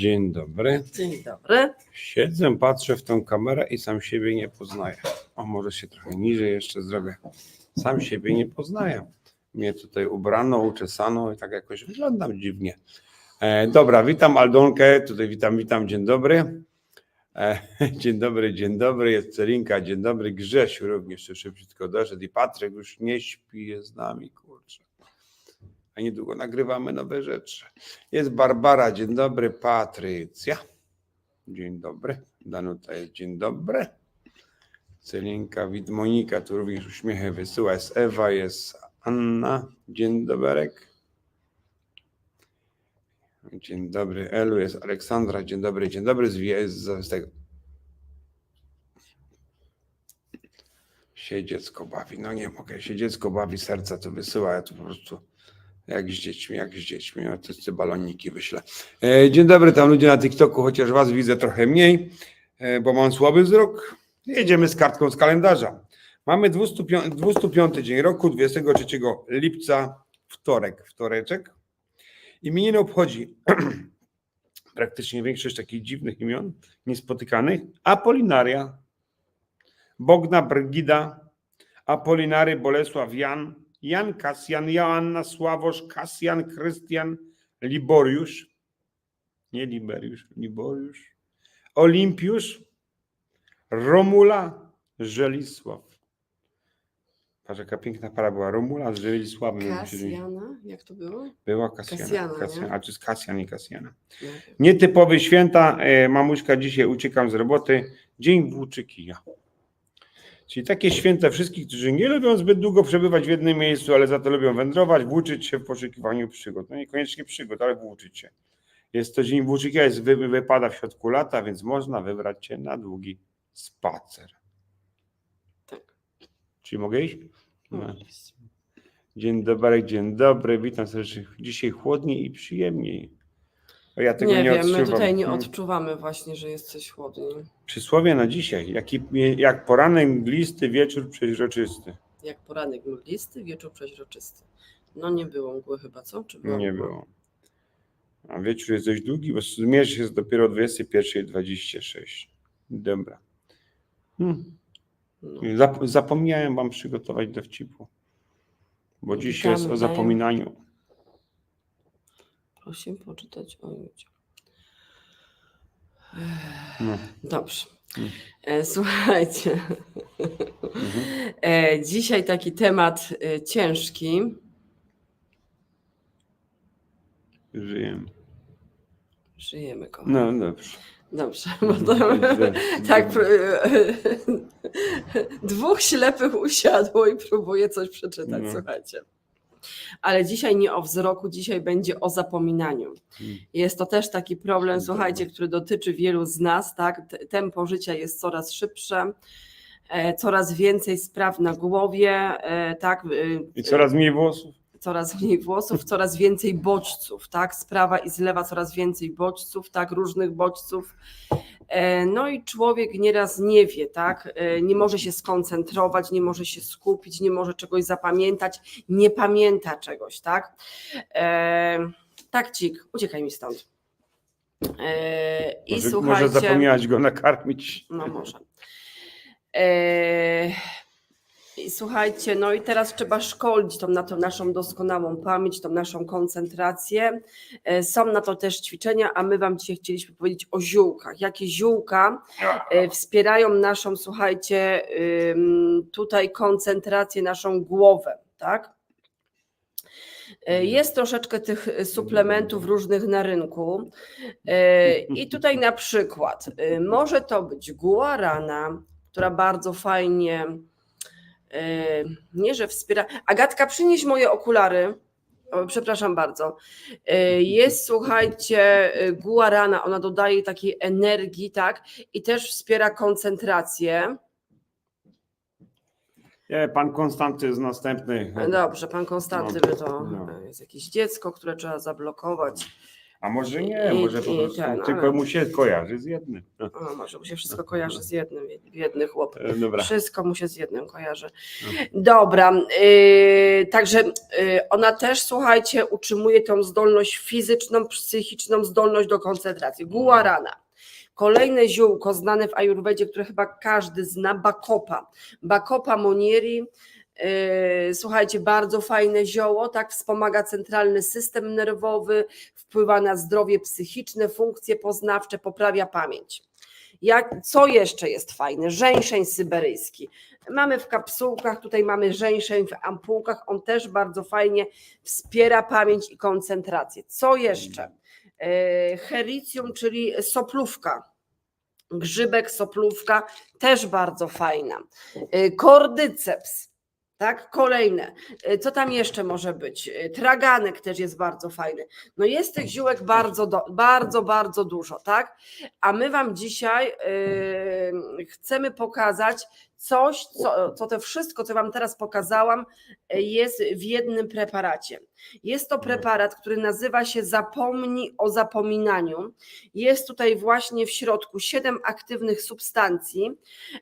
Dzień dobry. Dzień dobry. Siedzę, patrzę w tą kamerę i sam siebie nie poznaję. O, może się trochę niżej jeszcze zrobię. Sam siebie nie poznaję. Mnie tutaj ubrano, uczesano i tak jakoś wyglądam dziwnie. E, dobra, witam Aldonkę, tutaj witam, witam, dzień dobry. E, dzień dobry, dzień dobry, jest Celinka, dzień dobry, Grzesiu również jeszcze szybciutko doszedł i Patryk już nie śpi, jest z nami, kurczę. A niedługo nagrywamy nowe rzeczy. Jest Barbara, dzień dobry, Patrycja. Dzień dobry. Danuta jest dzień dobry. Celinka, Wit, Monika, tu również uśmiechy wysyła. Jest Ewa, jest Anna. Dzień doberek. Dzień dobry, Elu, jest Aleksandra. Dzień dobry, dzień dobry. Z, z, z tego. Się dziecko bawi. No nie mogę. Się dziecko bawi, serca to wysyła. Ja tu po prostu jak z dziećmi, jak z dziećmi. Ja to te baloniki wyślę. E, Dzień dobry, tam ludzie na TikToku, chociaż was widzę trochę mniej, e, bo mam słaby wzrok. Jedziemy z kartką z kalendarza. Mamy 205, 205 dzień roku, 23 lipca, wtorek, wtoreczek. Imieniny obchodzi praktycznie większość takich dziwnych imion, niespotykanych. Apolinaria, Bogna Brygida, Apolinary Bolesław Jan, Jan Kasjan, Joanna Sławosz, Kasjan, Krystian, Liboriusz, nie Liberiusz, Liboriusz, Olimpiusz, Romula, Żelisław. Patrz, jaka piękna para była. Romula z Żelisławem. Kasjana, jak to było? Była Kasjana. Kasjana, Kasjana a czy z Kasjan i Kasjana. Nie wiem. Nietypowe święta. E, mamuśka, dzisiaj uciekam z roboty. Dzień włóczy kija. Czyli takie święta wszystkich, którzy nie lubią zbyt długo przebywać w jednym miejscu, ale za to lubią wędrować, włóczyć się w poszukiwaniu przygód. No niekoniecznie przygód, ale włóczyć się. Jest to dzień włóczy kija, jest, wy, wypada w środku lata, więc można wybrać się na długi spacer. Tak. Czy mogę iść? No. Dzień dobry, dzień dobry, witam serdecznie. Dzisiaj chłodniej i przyjemniej. Ja tego Nie, nie, wiem, my odczuwam. tutaj nie Hmm. odczuwamy właśnie, że jest coś chłodniej. Przysłowie na dzisiaj. Jaki, jak poranek mglisty, wieczór przeźroczysty. Jak poranek mglisty, wieczór przeźroczysty. No nie było mgły chyba, co? Czy było? Nie było. A wieczór jest dość długi, bo zmierzy się dopiero o 21.26. Dobra. Hmm. No. Zap- zapomniałem wam przygotować dowcipu. Bo dziś Witamy, jest o zapominaniu. Prosimy poczytać o ludziach. No. Dobrze. Mm. E, słuchajcie. Mhm. E, dzisiaj taki temat e, ciężki. Żyjemy. Żyjemy, kochani. No dobrze. Dobrze, bo to, Dobrze. tak, dwóch ślepych usiadło i próbuje coś przeczytać, No. słuchajcie. Ale dzisiaj nie o wzroku, dzisiaj będzie o zapominaniu. Mm. Jest to też taki problem, słuchajcie, który dotyczy wielu z nas, tak? Tempo życia jest coraz szybsze, e, coraz więcej spraw na głowie, e, tak? y, I coraz mniej włosów? coraz mniej włosów, coraz więcej bodźców, tak? Z prawa i z lewa coraz więcej bodźców, tak? Różnych bodźców. E, No i człowiek nieraz nie wie, tak? E, Nie może się skoncentrować, nie może się skupić, nie może czegoś zapamiętać, nie pamięta czegoś, tak? E, Tak, cik, uciekaj mi stąd. I Może, słuchajcie. może zapomniałaś go nakarmić. No może. Słuchajcie, no i teraz trzeba szkolić tą, na tą naszą doskonałą pamięć, tą naszą koncentrację. E, Są na to też ćwiczenia, a my Wam dzisiaj chcieliśmy powiedzieć o ziółkach. Jakie ziółka e, wspierają naszą, słuchajcie, tutaj koncentrację, naszą głowę, tak? E, Jest troszeczkę tych suplementów różnych na rynku. I tutaj na przykład e, może to być guarana, która bardzo fajnie, nie że wspiera. Agatka, przynieś moje okulary. O, przepraszam bardzo. E, Jest, słuchajcie, e, guarana, ona dodaje takiej energii, tak? I też wspiera koncentrację. Nie, pan Konstanty jest następny. Dobrze, pan Konstanty, No, by to no. jest jakieś dziecko, które trzeba zablokować. A może nie, I- może po prostu ten, tylko ale- mu się kojarzy z jednym. No, O, może mu się wszystko kojarzy z jednym, biedny chłop. e, Dobra. Wszystko mu się z jednym kojarzy. No. Dobra, yy, także yy, ona też, słuchajcie, utrzymuje tą zdolność fizyczną, psychiczną, zdolność do koncentracji. Guarana. Kolejne ziółko znane w ajurwedzie, które chyba każdy zna, bakopa. Bakopa monieri. Yy, Słuchajcie, bardzo fajne zioło, tak wspomaga centralny system nerwowy, wpływa na zdrowie psychiczne, funkcje poznawcze, poprawia pamięć. Jak, co jeszcze jest fajne? Żeńszeń syberyjski. Mamy w kapsułkach, tutaj mamy żeńszeń w ampułkach, on też bardzo fajnie wspiera pamięć i koncentrację. Co jeszcze? E, Hericium, czyli soplówka. Grzybek, soplówka, też bardzo fajna. E, Kordyceps, tak, kolejne. E, Co tam jeszcze może być? E, Traganek też jest bardzo fajny. No jest tych ziółek bardzo, do, bardzo, bardzo dużo, tak? A my Wam dzisiaj yy, chcemy pokazać coś, co, co to wszystko, co Wam teraz pokazałam, yy, jest w jednym preparacie. Jest to preparat, który nazywa się Zapomnij o zapominaniu. Jest tutaj właśnie w środku siedem aktywnych substancji,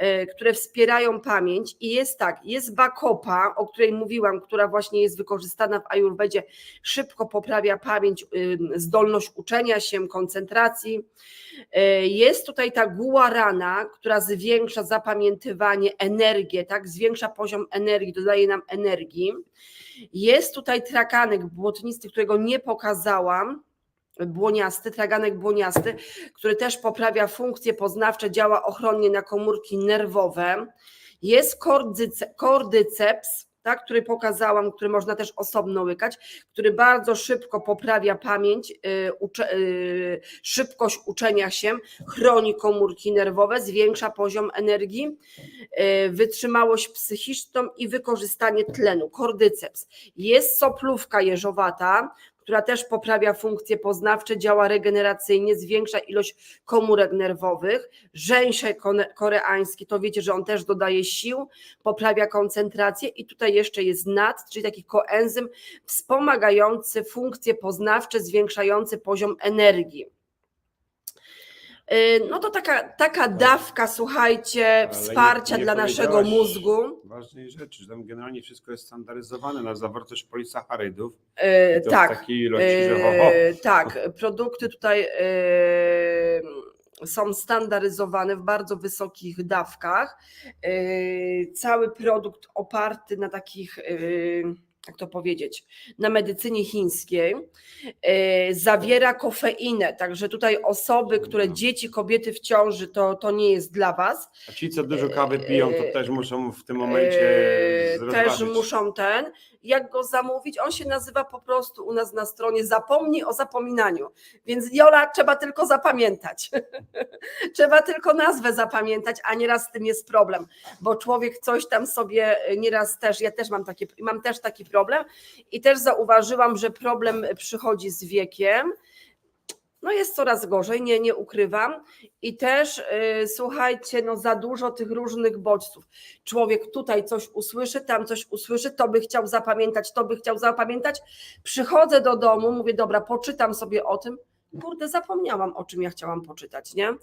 yy, które wspierają pamięć i jest tak, jest bakopa, o której mówiłam, która właśnie jest wykorzystana w ajurwedzie, szybko poprawia pamięć, zdolność uczenia się, koncentracji. E, Jest tutaj ta guarana, która zwiększa zapamiętywanie, energię, tak? Zwiększa poziom energii, dodaje nam energii. Jest tutaj trakanek błotnisty, którego nie pokazałam. Błoniasty, traganek błoniasty, który też poprawia funkcje poznawcze, działa ochronnie na komórki nerwowe. Jest kordyce, kordyceps, tak, który pokazałam, który można też osobno łykać, który bardzo szybko poprawia pamięć, y, ucze, y, szybkość uczenia się, chroni komórki nerwowe, zwiększa poziom energii, y, wytrzymałość psychiczną i wykorzystanie tlenu, kordyceps. Jest soplówka jeżowata, która też poprawia funkcje poznawcze, działa regeneracyjnie, zwiększa ilość komórek nerwowych. Kone- koreański, to wiecie, że on też dodaje sił, poprawia koncentrację i tutaj jeszcze jest NAD, czyli taki koenzym wspomagający funkcje poznawcze, zwiększający poziom energii. Yy, No to taka, taka dawka, słuchajcie, Ale wsparcia nie- nie dla naszego powiedziałaś mózgu. Ważnej rzeczy, że tam generalnie wszystko jest standaryzowane na zawartość polisacharydów. I to tak. w takiej ilości, że ho, ho. Yy, tak, produkty tutaj są standaryzowane w bardzo wysokich dawkach. Cały produkt oparty na takich, jak to powiedzieć, na medycynie chińskiej. Yy, Zawiera kofeinę, także tutaj osoby, które Mhm. dzieci, kobiety w ciąży, to, to nie jest dla Was. A ci, co dużo kawy piją, to Yy, też muszą w tym momencie Eee, zrozważyć. Też muszą ten. Jak go zamówić? On się nazywa po prostu u nas na stronie Zapomnij o zapominaniu. Więc Jola trzeba tylko zapamiętać. trzeba tylko nazwę zapamiętać, a nieraz z tym jest problem, bo człowiek coś tam sobie e, nieraz też, ja też mam, takie, mam też taki problem i też zauważyłam, że problem przychodzi z wiekiem. No jest coraz gorzej, nie, nie ukrywam. I też y, słuchajcie, no za dużo tych różnych bodźców. Człowiek tutaj coś usłyszy, tam coś usłyszy, to by chciał zapamiętać, to by chciał zapamiętać. Przychodzę do domu, mówię, dobra, poczytam sobie o tym. Kurde, zapomniałam, o czym ja chciałam poczytać, nie?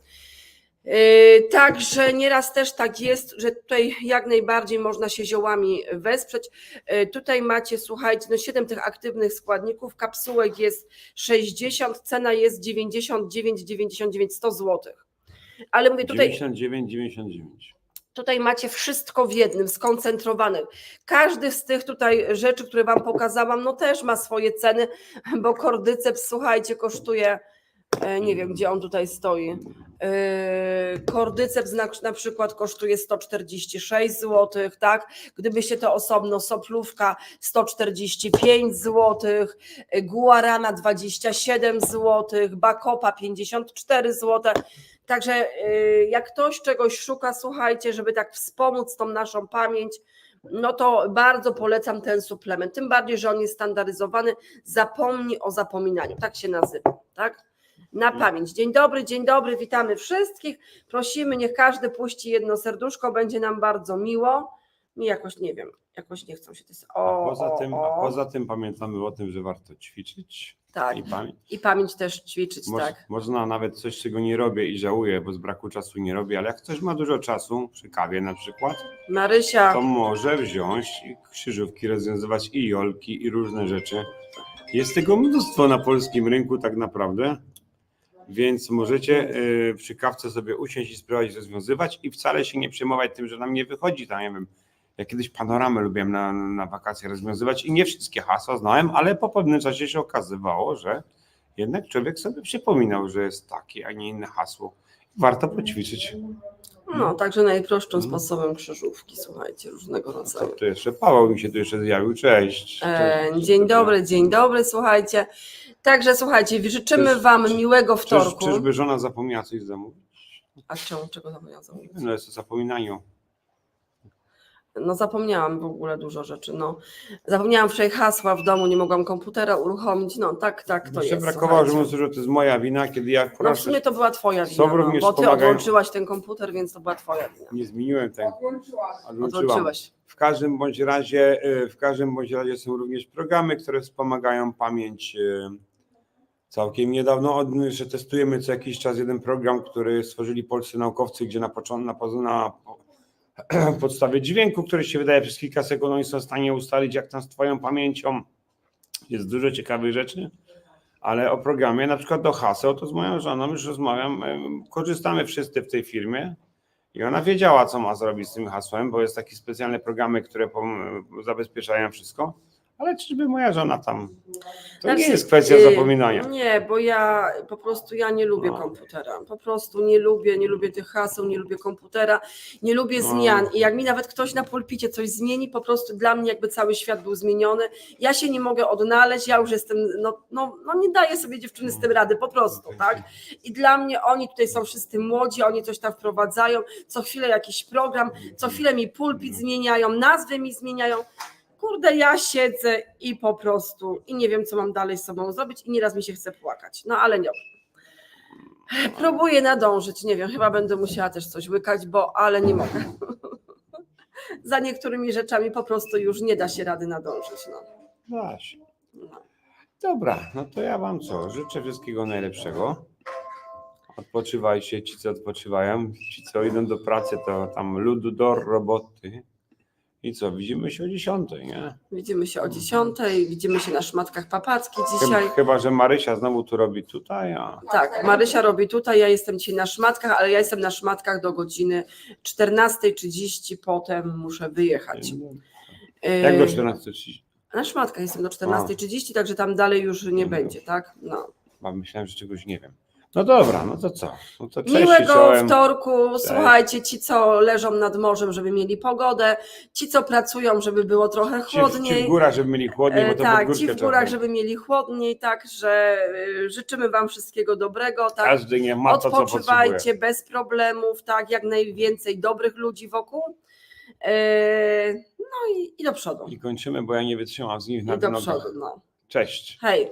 Yy, Także nieraz też tak jest, że tutaj jak najbardziej można się ziołami wesprzeć. Yy, Tutaj macie, słuchajcie, no 7 tych aktywnych składników, kapsułek jest 60, cena jest 99,99, 100 zł. Ale mówię tutaj, 99, 99. Tutaj macie wszystko w jednym, skoncentrowane. Każdy z tych tutaj rzeczy, które Wam pokazałam, no też ma swoje ceny, bo kordyceps, słuchajcie, kosztuje, nie wiem gdzie on tutaj stoi. E, Kordyceps na, na przykład kosztuje 146 zł, tak? Gdybyście to osobno, soplówka 145 zł, e, guarana 27 zł, bakopa 54 zł. Także jak ktoś czegoś szuka, słuchajcie, żeby tak wspomóc tą naszą pamięć, no to bardzo polecam ten suplement. Tym bardziej, że on jest standaryzowany. Zapomnij o zapominaniu. Tak się nazywa, tak? Na pamięć. Dzień dobry, dzień dobry, witamy wszystkich. Prosimy, niech każdy puści jedno serduszko, będzie nam bardzo miło. Mi jakoś nie wiem, jakoś nie chcą się. To jest, A o, poza, o, tym, o. a poza tym pamiętamy o tym, że warto ćwiczyć. Tak. I pamięć. I pamięć też ćwiczyć, Moż, tak. Można nawet coś, czego nie robię i żałuję, bo z braku czasu nie robię, ale jak ktoś ma dużo czasu, przy kawie na przykład, Marysia, to może wziąć i krzyżówki, rozwiązywać i jolki, i różne rzeczy. Jest tego mnóstwo na polskim rynku tak naprawdę, więc możecie y, przy kawce sobie usiąść i spróbować rozwiązywać i wcale się nie przejmować tym, że nam nie wychodzi. Tam, wiem, ja kiedyś panoramę lubiłem na, na wakacje rozwiązywać i nie wszystkie hasła znałem, ale po pewnym czasie się okazywało, że jednak człowiek sobie przypominał, że jest takie, a nie inne hasło. Warto poćwiczyć. No także najprostszym Mhm. sposobem krzyżówki, słuchajcie, różnego Co rodzaju. tu jeszcze? Paweł mi się tu jeszcze zjawił. Cześć. E, Cześć. dzień dobry, dzień dobry, słuchajcie. Także słuchajcie, życzymy Czyż- Wam miłego Czyż, wtorku. czyżby żona zapomniała coś zamówić? A czemu, czego zapomniałam zamówić? No jest to zapominaniu. No zapomniałam w ogóle dużo rzeczy, no. Zapomniałam wczoraj hasła w domu, nie mogłam komputera uruchomić, no tak, tak to jest. brakowało, że słuchajcie. mówię, że to jest moja wina, kiedy ja No w proszę, sumie to była Twoja wina, no, również bo Ty wspomagają- odłączyłaś ten komputer, więc to była Twoja wina. nie zmieniłem tego. Odłączyłam. Odłączyłeś. W każdym bądź razie, y, w każdym bądź razie są również programy, które wspomagają pamięć. y, Całkiem niedawno od, że testujemy co jakiś czas jeden program, który stworzyli polscy naukowcy, gdzie na, początku, na, poz- na podstawie dźwięku, który się wydaje przez kilka sekund, oni są w stanie ustalić, jak tam z Twoją pamięcią. Jest dużo ciekawych rzeczy, ale o programie, na przykład do haseł, to z moją żoną już rozmawiam, korzystamy wszyscy w tej firmie. I ona wiedziała, co ma zrobić z tym hasłem, bo jest takie specjalne programy, które zabezpieczają wszystko. Ale czyżby moja żona tam. To nie Znaczy, jest kwestia y, zapominania. Nie, bo ja po prostu ja nie lubię No. komputera. Po prostu nie lubię, nie lubię tych haseł, nie lubię komputera, nie lubię No. zmian. I jak mi nawet ktoś na pulpicie coś zmieni, po prostu dla mnie jakby cały świat był zmieniony. Ja się nie mogę odnaleźć, ja już jestem, no, no, no nie daję sobie dziewczyny z tym rady, po prostu, tak? I dla mnie oni tutaj są wszyscy młodzi, oni coś tam wprowadzają, co chwilę jakiś program, co chwilę mi pulpit zmieniają, nazwy mi zmieniają. Kurde, ja siedzę i po prostu i nie wiem, co mam dalej z sobą zrobić i nieraz mi się chce płakać. No ale nie. Próbuję nadążyć, nie wiem, chyba będę musiała też coś łykać, bo ale nie mogę. Za niektórymi rzeczami po prostu już nie da się rady nadążyć. No. Właśnie. No. Dobra, no to ja wam co? Życzę wszystkiego najlepszego. Odpoczywajcie, ci co odpoczywają. Ci co idą do pracy, to tam ludu do roboty. I co, widzimy się o 10, nie? Widzimy się o 10, widzimy się na szmatkach papacki Chyba, dzisiaj. chyba, że Marysia znowu tu robi tutaj, a Tak, Marysia robi tutaj, ja jestem dzisiaj na szmatkach, ale ja jestem na szmatkach do godziny 14.30, potem muszę wyjechać. jak do Yy, 14.30? Na szmatkach jestem do 14.30, także tam dalej już nie No będzie, tak? No. Bo myślałem, że czegoś nie wiem. No dobra, no to co? No to cześć Miłego czołem. wtorku, słuchajcie, ci co leżą nad morzem, żeby mieli pogodę, ci co pracują, żeby było trochę Ci, ci chłodniej. w górach, żeby mieli chłodniej, bo E, to tak, pod ci w górach, żeby mieli chłodniej, także y, życzymy Wam wszystkiego dobrego, tak? Każdy nie ma to, co. Odpoczywajcie bez problemów, tak, jak najwięcej dobrych ludzi wokół. E, No i, i do przodu. I kończymy, bo ja nie wytrzymam z nich na I do nogach. przodu, no. Cześć. Hej.